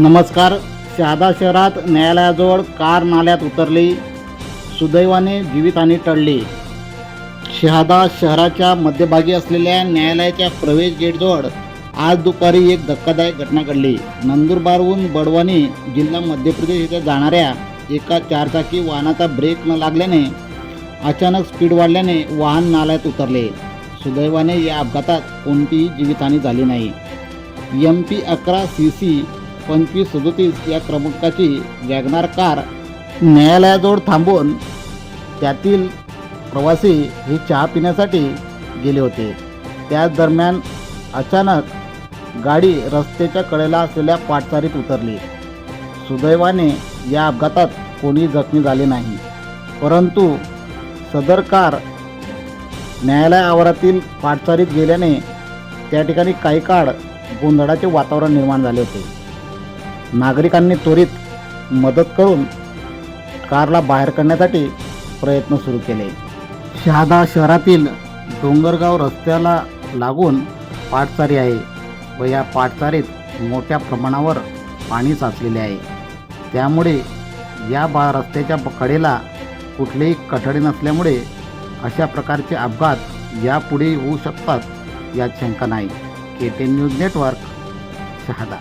नमस्कार. शहादा शहरात न्यायालयाजवळ कार नाल्यात उतरली. सुदैवाने जीवितहानी टळली. शहादा शहराच्या मध्यभागी असलेल्या न्यायालयाच्या प्रवेश गेटजवळ आज दुपारी एक धक्कादायक घटना घडली. नंदुरबारहून बडवानी जिल्हा मध्य प्रदेश येथे जाणाऱ्या एका चारचाकी वाहनाचा ब्रेक न लागल्याने अचानक स्पीड वाढल्याने वाहन नाल्यात उतरले. सुदैवाने या अपघातात कोणतीही जीवितहानी झाली नाही. एम पी अकरा सी सी पंचवीस सदोतीस या क्रमांकाची वॅगनार कार न्यायालयाजवळ थांबून त्यातील प्रवासी हे चहा पिण्यासाठी गेले होते. त्याच दरम्यान अचानक गाडी रस्त्याच्या कडेला असलेल्या पाटचारीत उतरली. सुदैवाने या अपघातात कोणी जखमी झाले नाही. परंतु सदर कार न्यायालय आवारातील पाटचारीत गेल्याने त्या ठिकाणी काही काळ गोंधळाचे वातावरण निर्माण झाले होते. नागरिकांनी त्वरित मदत करून कारला बाहेर काढण्यासाठी प्रयत्न सुरू केले. शहादा शहरातील डोंगरगाव रस्त्याला लागून पाटचारी आहे व या पाटचारीत मोठ्या प्रमाणावर पाणी साचलेले आहे. त्यामुळे या बा रस्त्याच्या कडेला कुठलेही कठडे नसल्यामुळे अशा प्रकारचे अपघात यापुढे होऊ शकतात यात शंका नाही. K T news network Shahada.